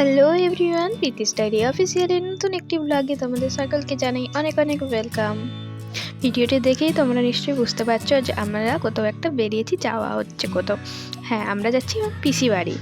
Hello everyone Preeti's diary অফিসিয়ালের নতুন একটি ব্লগে তোমাদের সকলকে জানাই অনেক অনেক ওয়েলকাম ভিডিওটি দেখেই তোমরা নিশ্চয়ই বুঝতে পারছ যে আমরা কোথাও একটা বেরিয়েছি, যাওয়া হচ্ছে কোথাও। হ্যাঁ আমরা যাচ্ছি পিসি বাড়ি।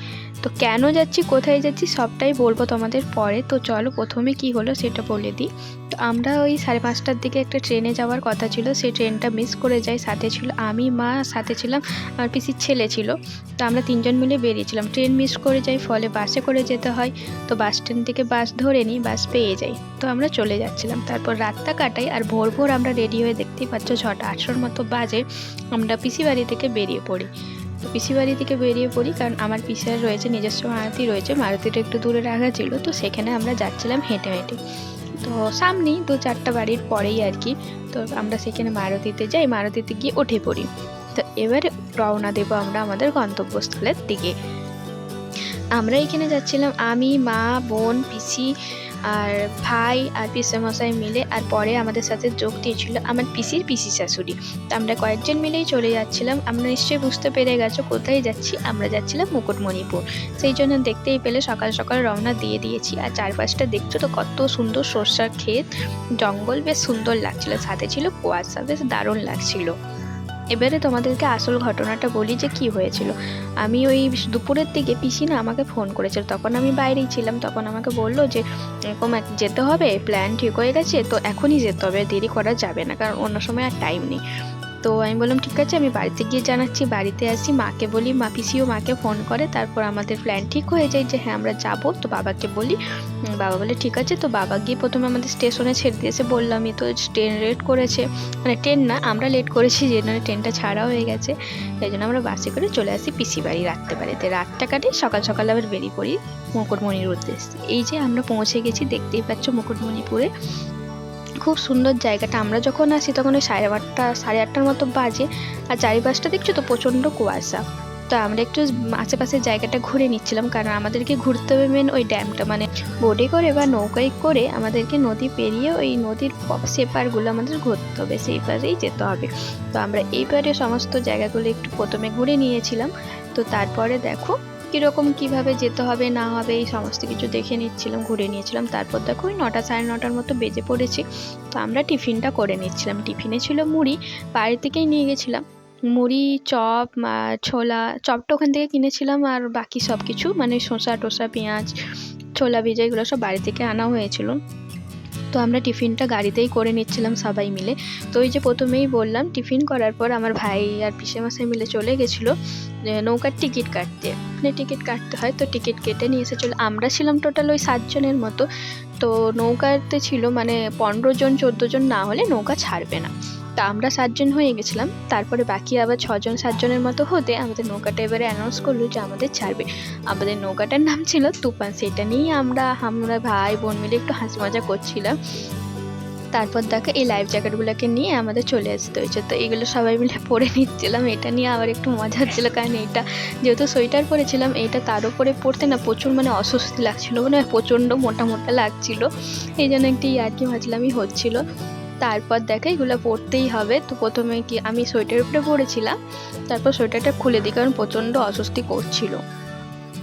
তো কেন যাচ্ছি, কোথায় যাচ্ছি, সবটাই বলব তোমাদের পরে। তো চলো প্রথমে কি হলো সেটা বলে দিই। আমরা ওই সাড়ে পাঁচটার দিকে একটা ট্রেনে যাওয়ার কথা ছিল। সেই ট্রেনটা মিস করে যাই, সাথে ছিল, আমি, মা, সাথে ছিলাম, আমার পিসির ছেলে ছিল। তো আমরা তিনজন মিলে বেরিয়েছিলাম। ট্রেন মিস করে যাই, ফলে বাসে করে যেতে হয়। তো বাস স্ট্যান্ড থেকে বাস ধরে নিই বাস পেয়ে যাই। তো আমরা চলে যাচ্ছিলাম। তারপর রাতটা কাটাই আর ভোর ভোর আমরা রেডি হয়ে দেখতেই পাচ্ছ ছটা, আটশোর মতো বাজে আমরা পিসি বাড়ি থেকে বেরিয়ে পড়ি। তো পিসি বাড়ি থেকে বেরিয়ে পড়ি কারণ আমার পিসার রয়েছে, নিজস্ব মারুতি রয়েছে। মারুতিটা একটু দূরে রাখা ছিল। তো সেখানে আমরা যাচ্ছিলাম হেঁটে হেঁটে। তো সামনেই দু চারটা বাড়ির পরেই আর কি, তো আমরা সেখানে মারুতিতে যাই, মারুতিতে গিয়ে উঠে পড়ি। তো এবারে রওনা দেবো আমরা আমাদের গন্তব্যস্থলের দিকে। আমরা এখানে যাচ্ছিলাম, আমি, মা, বোন, পিসি আর ভাই আর পিসে মশাই মিলে আর পরে আমাদের সাথে যোগ দিয়েছিল আমার পিসির পিসি শাশুড়ি। তো আমরা কয়েকজন মিলেই চলে যাচ্ছিলাম। আমরা নিশ্চয়ই বুঝতে পেরে গেছো কোথায় যাচ্ছি? আমরা যাচ্ছিলাম মুকুটমণিপুর। সেই জন্য দেখতেই পেলে সকাল সকাল রওনা দিয়ে দিয়েছি। আর চারপাশটা দেখছ তো কত সুন্দর সর্ষার ক্ষেত। জঙ্গল বেশ সুন্দর লাগছিল। সাথে ছিল কুয়াশা, বেশ দারুণ লাগছিল। এবারে তোমাদেরকে আসল ঘটনাটা বলি যে কি হয়েছিল। আমি ওই দুপুরের দিকে পিসি না আমাকে ফোন করেছিল। তখন আমি বাইরেই ছিলাম। তখন আমাকে বলল যে, এরকম এক- যেতে হবে প্ল্যান ঠিক হয়ে গেছে, তো এখনই যেতে হবে, দেরি করা যাবে না, কারণ অন্য সময় আর টাইম নেই। তো আমি বললাম, ঠিক আছে, আমি বাড়িতে গিয়ে জানাচ্ছি, বাড়িতে আসি, মাকে বলি, মা পিসিও মাকে ফোন করে, তারপর আমাদের প্ল্যান ঠিক হয়ে যায় যে হ্যাঁ আমরা যাব। তো বাবাকে বলি বাবা বলে, ঠিক আছে। তো বাবা গিয়ে প্রথমে আমাদের স্টেশনে ছেড়ে দিয়েছে বললামই তো ট্রেন লেট করেছে। মানে ট্রেন না, আমরা লেট করেছি, যে জন্য ট্রেনটা ছাড়া হয়ে গেছে। এই জন্য আমরা বাসে করে চলে আসি পিসি বাড়ি রাত্রে বাড়িতে রাতটা কাটে সকাল সকাল আবার বেরিয়ে পড়ি মুকুটমণির উদ্দেশ্যে। এই যে আমরা পৌঁছে গেছি, দেখতেই পাচ্ছ মুকুটমণিপুরে। খুব সুন্দর জায়গাটা। আমরা যখন আসি তখন ওই সাড়ে আটটা, সাড়ে আটটার মতো বাজে আর চারিপাশটা দেখছ তো প্রচণ্ড কুয়াশা। তো আমরা একটু আশেপাশের জায়গাটা ঘুরে নিচ্ছিলাম কারণ আমাদেরকে ঘুরতে হবে মেন ওই ড্যামটা মানে বোটে করে বা নৌকায় করে আমাদেরকে নদী পেরিয়ে ওই নদীর সেপারগুলো আমাদের ঘুরতে হবে, সেই পারেই যেতে হবে। তো আমরা এইবারে সমস্ত জায়গাগুলো একটু প্রথমে ঘুরে নিয়েছিলাম। তো তারপরে দেখো কীরকম কীভাবে যেতে হবে, না হবে, এই সমস্ত কিছু দেখে নিচ্ছিলাম, ঘুরে নিয়েছিলাম। তারপর দেখো ওই নটা সাড়ে নটার মতো বেজে পড়েছি। তো আমরা টিফিনটা করে নিচ্ছিলাম। টিফিনে ছিল মুড়ি, বাড়ি থেকেই নিয়ে গেছিলাম। মুড়ি, চপ ছোলা, চপটা ওখান থেকে কিনেছিলাম আর বাকি সব কিছু মানে শসা টোসা, পেঁয়াজ, ছোলা ভিজা, এগুলো সব বাড়ি থেকে আনা হয়েছিল। তো আমরা টিফিনটা গাড়িতেই করে নিচ্ছিলাম সবাই মিলে। তো ওই যে প্রথমেই বললাম, টিফিন করার পর আমার ভাই আর পিসে মশাই মিলে চলে গেছিল নৌকার টিকিট কাটতে। মানে টিকিট কাটতে হয়, তো টিকিট কেটে নিয়ে এসেছিল আমরা ছিলাম টোটাল ওই সাতজনের মতো। তো নৌকাতে ছিল মানে পনেরো জন, চোদ্দ জন না হলে নৌকা ছাড়বে না। তা আমরা সাতজন হয়ে গেছিলাম। তারপরে বাকি আবার ছজন, সাতজনের মতো হতে আমাদের নৌকাটা এবারে অ্যানাউন্স করল যে আমাদের ছাড়বে। আমাদের নৌকাটার নাম ছিল তুফান। সেটা নিয়েই আমরা আমরা ভাই বোন মিলে একটু হাসি মজা করছিলাম। তারপর দেখো এই লাইফ জ্যাকেটগুলোকে নিয়ে আমাদের চলে আসতে হয়েছে। তো এগুলো সবাই মিলে পরে নিচ্ছিলাম। এটা নিয়ে আবার একটু মজা হচ্ছিল কারণ এটা যেহেতু সোয়েটার পরেছিলাম এইটা তার উপরে পরতে না প্রচুর মানে অস্বস্তি লাগছিল। মানে প্রচণ্ড মোটা মোটা লাগছিল। এই জন্য একটু ইয়ার্কি ভাজলামই হচ্ছিল। তারপর দেখো এগুলো পরতেই হবে। তো প্রথমে কি আমি সোয়েটার উপরে পরেছিলাম, তারপর সোয়েটারটা খুলে দিই কারণ প্রচণ্ড অস্বস্তি করছিল।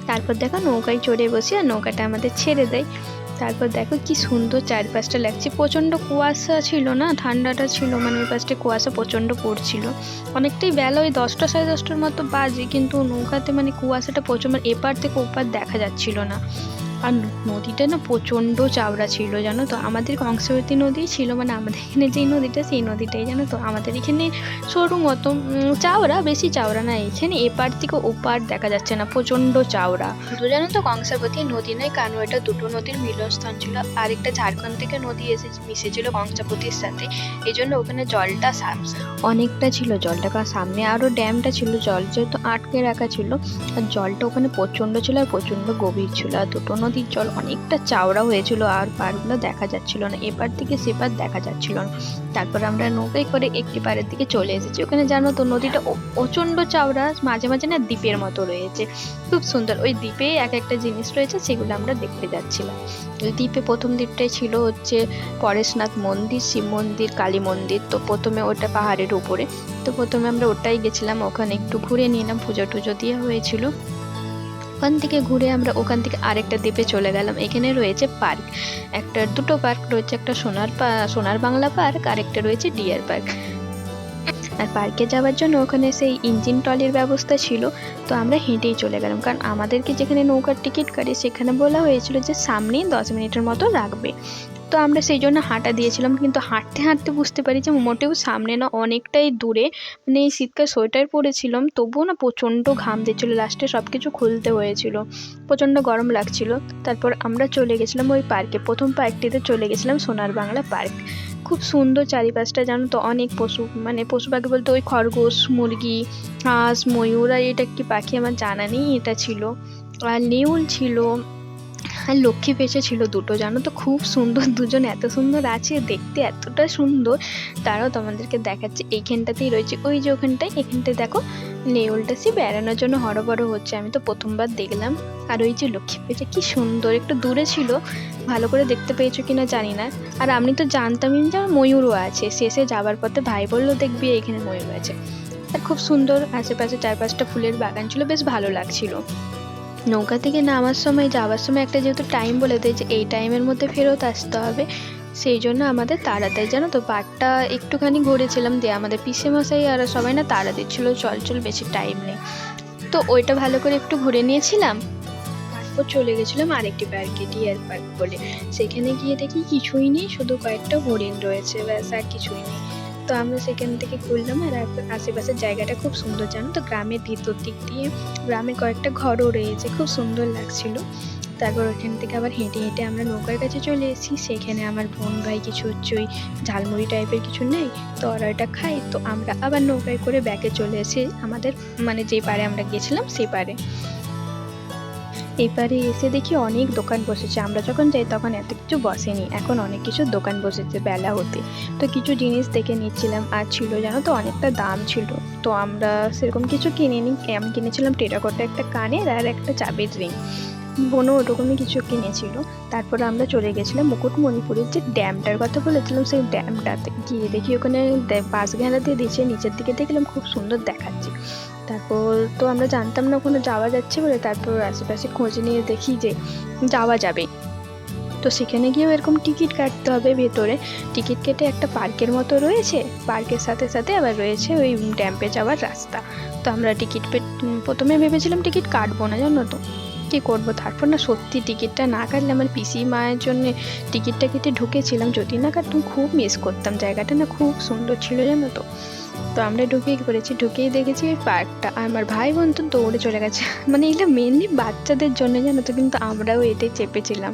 তারপর দেখো নৌকায় চড়ে বসি আর নৌকাটা আমাদের ছেড়ে দেয়। তারপর দেখো কি সুন্দর চারপাশটা লাগছে। প্রচণ্ড কুয়াশা ছিল না, ঠান্ডাটা ছিল মানে ওই পাশটা কুয়াশা প্রচণ্ড পড়ছিল। অনেকটাই বেলা, ওই দশটা সাড়ে দশটার মতো বাজে, কিন্তু নৌকাতে মানে কুয়াশাটা প্রচুর মানে এপার থেকে ওপার দেখা যাচ্ছিল না। আর নদীটা না প্রচণ্ড চাওড়া ছিল জানো তো? আমাদের কংসাবতী নদী ছিল মানে আমাদের এখানে যেই নদীটা সেই নদীটাই জানো তো? আমাদের এখানে সরু মতো চাওড়া বেশি চাওড়া না এখানে এপার থেকে ওপার দেখা যাচ্ছে না প্রচণ্ড চাওড়া শুধু জানো তো কংসাবতী নদী নয় কারণ এটা দুটো নদীর মিলনস্থান ছিল। আরেকটা ঝাড়খণ্ড থেকে নদী এসে মিশেছিল কংসাবতীর সাথে এই জন্য ওখানে জলটা অনেকটা ছিল জলটা কারণ সামনে আরও ড্যামটা ছিল জল যেহেতু আটকে রাখা ছিল আর জলটা ওখানে প্রচণ্ড ছিল আর প্রচণ্ড গভীর ছিল আর দুটো নদীর জল অনেকটা চাওড়া হয়েছিল আর পাড়গুলো দেখা যাচ্ছিল না। এপার থেকে সেপার দেখা যাচ্ছিল না। তারপর আমরা নৌকায় করে একটি পাড়ের দিকে চলে এসেছি। ওখানে জানো তো নদীটা প্রচণ্ড চাওড়া, মাঝে মাঝে না দ্বীপের মতো রয়েছে। খুব সুন্দর। ওই দ্বীপে এক একটা জিনিস রয়েছে সেগুলো আমরা দেখতে যাচ্ছিলাম। দ্বীপে প্রথম দ্বীপটাই ছিল হচ্ছে পরেশনাথ মন্দির, শিব মন্দির, কালী মন্দির। তো প্রথমে ওটা পাহাড়ের উপরে। তো প্রথমে আমরা ওটাই গেছিলাম। ওখানে একটু ঘুরে নিলাম। পুজো টুজো দিয়ে হয়েছিল। ওখান থেকে ঘুরে আমরা ওখান থেকে আরেকটা দ্বীপে চলে গেলাম। এখানে রয়েছে পার্ক। একটা দুটো পার্ক, রয়েছে একটা সোনার সোনার বাংলা পার্ক আর একটা রয়েছে ডিয়ার পার্ক। আর পার্কে যাওয়ার জন্য ওখানে সেই ইঞ্জিন ট্রলির ব্যবস্থা ছিল। তো আমরা হেঁটেই চলে গেলাম। কারণ আমাদেরকে যেখানে নৌকার টিকিট কাটে, সেখানে বলা হয়েছিল যে সামনেই দশ মিনিটের মতো রাখবে তো আমরা সেই জন্য হাঁটা দিয়েছিলাম। কিন্তু হাঁটতে হাঁটতে বুঝতে পারি যে মোটেও সামনে না, অনেকটাই দূরে। মানে এই শীতকাল সোয়েটার পরেছিলাম, তবুও না প্রচণ্ড ঘাম দিচ্ছিল লাস্টে সব কিছু খুলতে হয়েছিল। প্রচণ্ড গরম লাগছিল। তারপর আমরা চলে গেছিলাম ওই পার্কে। প্রথম পার্কটিতে চলে গেছিলাম সোনার বাংলা পার্ক। খুব সুন্দর চারিপাশটা জানো তো, অনেক পশু মানে পশু পাখি বলতে ওই খরগোশ, মুরগি, হাঁস, ময়ূর আর এটা কি পাখি আমার জানা নেই, এটা ছিল। আর নেউল ছিল। আর লক্ষ্মী পেঁচে ছিল দুটো, জানো তো? খুব সুন্দর, দুজন এত সুন্দর আছে, দেখতে এতটা সুন্দর। তারাও তোমাদেরকে দেখাচ্ছে। এইখানটাতেই রয়েছে। ওই যে ওখানটায়, এখানটায় দেখো, নেউলটা সে বেড়ানোর জন্য হরবড় হচ্ছে। আমি তো প্রথমবার দেখলাম। আর ওই যে লক্ষ্মী পেঁচে কি সুন্দর, একটু দূরে ছিল। ভালো করে দেখতে পেয়েছ কিনা জানি না। আর আমি তো জানতামই যে ময়ূরও আছে। শেষে যাবার পথে ভাই বলল, দেখবি এখানে ময়ূর আছে। আর খুব সুন্দর, আশেপাশে চার পাঁচটা ফুলের বাগান ছিল, বেশ ভালো লাগছিল। নৌকা থেকে নামার সময়, যাওয়ার সময় একটা যেহেতু টাইম বলে দেয় যে এই টাইমের মধ্যে ফেরত আসতে হবে, সেই জন্য আমাদের তাড়াতাড়ি জানো তো পার্কটা একটুখানি ঘুরেছিলাম দিয়ে আমাদের পিসে মশাই আর সবাই না তাড়া দিচ্ছিল, চল চল, বেশি টাইম নেই। তো ওইটা ভালো করে একটু ঘুরে নিয়েছিলাম, তারপর চলে গেছিলাম আরেকটি পার্কে ডিয়ার পার্ক বলে। সেখানে গিয়ে দেখি কিছুই নেই, শুধু কয়েকটা হরিণ রয়েছে, ব্যাস, আর কিছুই নেই। তো আমরা সেখান থেকে ঘুরলাম আর আশেপাশের জায়গাটা খুব সুন্দর, জানো তো? গ্রামের ভিতর দিক দিয়ে। গ্রামে কয়েকটা ঘরও রয়েছে, খুব সুন্দর লাগছিল। তারপর ওখান থেকে আবার হেঁটে হেঁটে আমরা নৌকার কাছে চলে এসেছি। সেখানে আমার বোন ভাই কিছু হচ্ছে ওই ঝালমুড়ি টাইপের কিছু নেই তো ওরা খাই তো আমরা আবার নৌকায় করে ব্যাকে চলে এসে আমাদের মানে যে পারে আমরা গেছিলাম, সেই পারে এপারে এসে দেখি অনেক দোকান বসেছে। আমরা যখন যাই তখন এত কিছু বসেনি। এখন অনেক কিছু দোকান বসেছে বেলা হতে। তো কিছু জিনিস দেখে নিচ্ছিলাম। আর ছিল জানো তো, অনেকটা দাম ছিল। তো আমরা সেরকম কিছু কিনিনি। আমি কিনেছিলাম টেরাকোটা একটা কানের আর একটা চাবির রিং। বোনও ওরকমই কিছু কিনেছিল। তারপর আমরা চলে গেছিলাম মুকুটমণিপুরের যে ড্যামটার কথা বলেছিলাম, সেই ড্যামটাতে। গিয়ে দেখি ওখানে বাস ঘেরা দিয়ে দিচ্ছে নিচের দিকে দেখলাম খুব সুন্দর দেখাচ্ছে। তারপর তো আমরা জানতাম না ওখানে যাওয়া যাচ্ছে বলে, তারপর আশেপাশে খোঁজ নিয়ে দেখি যে যাওয়া যাবে। তো সেখানে গিয়েও এরকম টিকিট কাটতে হবে ভেতরে। টিকিট কেটে একটা পার্কের মতো রয়েছে, পার্কের সাথে সাথে আবার রয়েছে ওই ড্যাম্পে যাওয়ার রাস্তা। তো আমরা টিকিট প্রথমে ভেবেছিলাম টিকিট কাটবো না, জানো তো। কী করব? তারপর না সত্যি টিকিটটা না কাটলে আমার পিসি মায়ের জন্য টিকিটটা কেটে ঢুকেছিলাম। যদি না কাটতাম খুব মিস করতাম। জায়গাটা না খুব সুন্দর ছিল, জানো তো। তো আমরা ঢুকেই করেছি, ঢুকেই দেখেছি পার্কটা আমার ভাই বোন তো দৌড়ে চলে গেছে। মানে এগুলো মেনলি বাচ্চাদের জন্য জানো তো, কিন্তু আমরাও এতে চেপেছিলাম।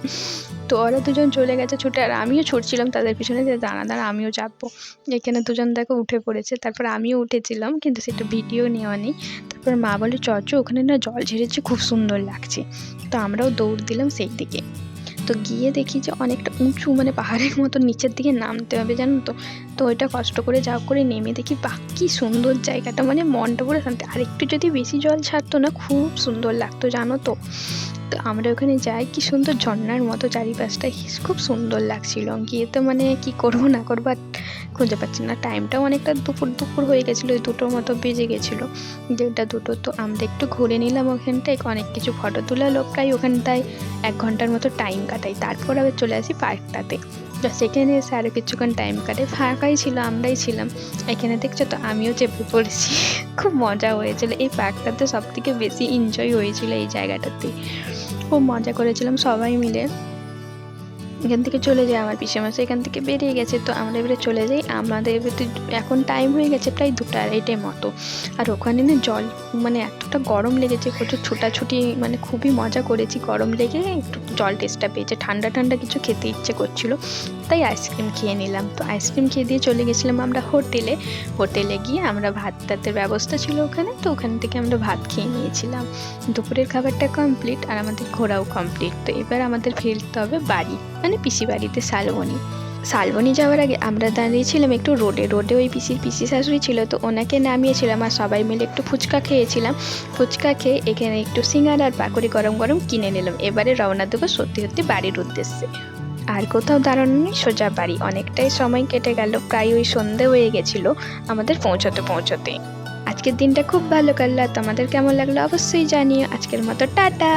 তো ওরা দুজন চলে গেছে ছুটে, আর আমিও ছুটছিলাম তাদের পিছনে যে, দাঁড়া দাঁড়া, আমিও চাপবো। এখানে দুজন দেখো উঠে পড়েছে, তারপর আমিও উঠেছিলাম, কিন্তু সেটা ভিডিও নেওয়া নেই। তারপর মা বলে, চচ, ওখানে না জল ঝেড়েছে, খুব সুন্দর লাগছে। তো আমরাও দৌড় দিলাম সেই দিকে। তো গিয়ে দেখি যে অনেকটা উঁচু মানে পাহাড়ের মতো নিচের দিকে নামতে হবে, জানো তো। তো ওইটা কষ্ট করে যা করে নেমে দেখি বাকি সুন্দর জায়গাটা মানে মনটা পুরো শান্তি। আর একটু যদি বেশি জল ছাড়তো না, খুব সুন্দর লাগতো, জানো তো। তো আমরা ওখানে যাই, কি সুন্দর ঝর্নার মতো চারিপাশটা খুব সুন্দর লাগছিল। গিয়ে তো মানে কি করব, না করব খুঁজে পাচ্ছি না। টাইমটাও অনেকটা দুপুর দুপুর হয়ে গেছিল ওই দুটোর মতো বেজে গেছিল। দেড়টা, দুটো, তো আমরা একটু ঘুরে নিলাম ওখানটায়, অনেক কিছু ফটো তোলালো প্রায় ওখানটায় এক ঘণ্টার মতো টাইম কাটাই তারপর আবার চলে আসি পার্কটাতে তো সেখানে এসে আরও কিছুক্ষণ টাইম কাটে ফাঁকাই ছিল, আমরাই ছিলাম। এখানে দেখছ তো, আমিও চেপে পড়েছি। খুব মজা হয়েছিল। এই পার্কটাতে সব থেকে বেশি এনজয় হয়েছিল এই জায়গাটাতে। খুব মজা করেছিলাম সবাই মিলে। এখান থেকে চলে যায় আমার পিসে মাসে এখান থেকে বেরিয়ে গেছে। তো আমরা এবারে চলে যাই। আমাদের এবারে এখন টাইম হয়ে গেছে প্রায় দুটো আড়াইটে মতো। আর ওখানে না জল মানে এতটা গরম লেগেছে, প্রচুর ছোটাছুটি মানে খুবই মজা করেছি গরম লেগে। একটু জল টেস্টটা পেয়েছে। ঠান্ডা ঠান্ডা কিছু খেতে ইচ্ছে করছিল। তাই আইসক্রিম খেয়ে নিলাম। তো আইসক্রিম খেয়ে দিয়ে চলে গেছিলাম আমরা হোটেলে। হোটেলে গিয়ে আমরা ভাত টাতের ব্যবস্থা ছিল ওখানে। তো ওখান থেকে আমরা ভাত খেয়ে নিয়েছিলাম। দুপুরের খাবারটা কমপ্লিট আর আমাদের ঘোরাও কমপ্লিট তো এবার আমাদের ফিরতে হবে বাড়ি মানে পিসি বাড়িতে শালবনি। শালবনি যাওয়ার আগে আমরা দাঁড়িয়েছিলাম একটু রোডে। রোডে ওই পিসির পিসি শাশুড়ি ছিল। তো ওনাকে নামিয়েছিলাম আর সবাই মিলে একটু ফুচকা খেয়েছিলাম। ফুচকা খেয়ে এখানে একটু সিঙ্গার আর পাকড়ি গরম গরম কিনে নিলাম। এবারে রওনা দেবো সত্যি সত্যি বাড়ির উদ্দেশ্যে। আর কোথাও দাঁড়ানো নেই, সোজা বাড়ি। অনেকটাই সময় কেটে গেল, প্রায় ওই সন্ধে হয়ে গেছিল আমাদের পৌঁছতে পৌঁছতে। আজকের দিনটা খুব ভালো কাটলো তোমাদের কেমন লাগল অবশ্যই জানিও। আজকের মতো টাটা।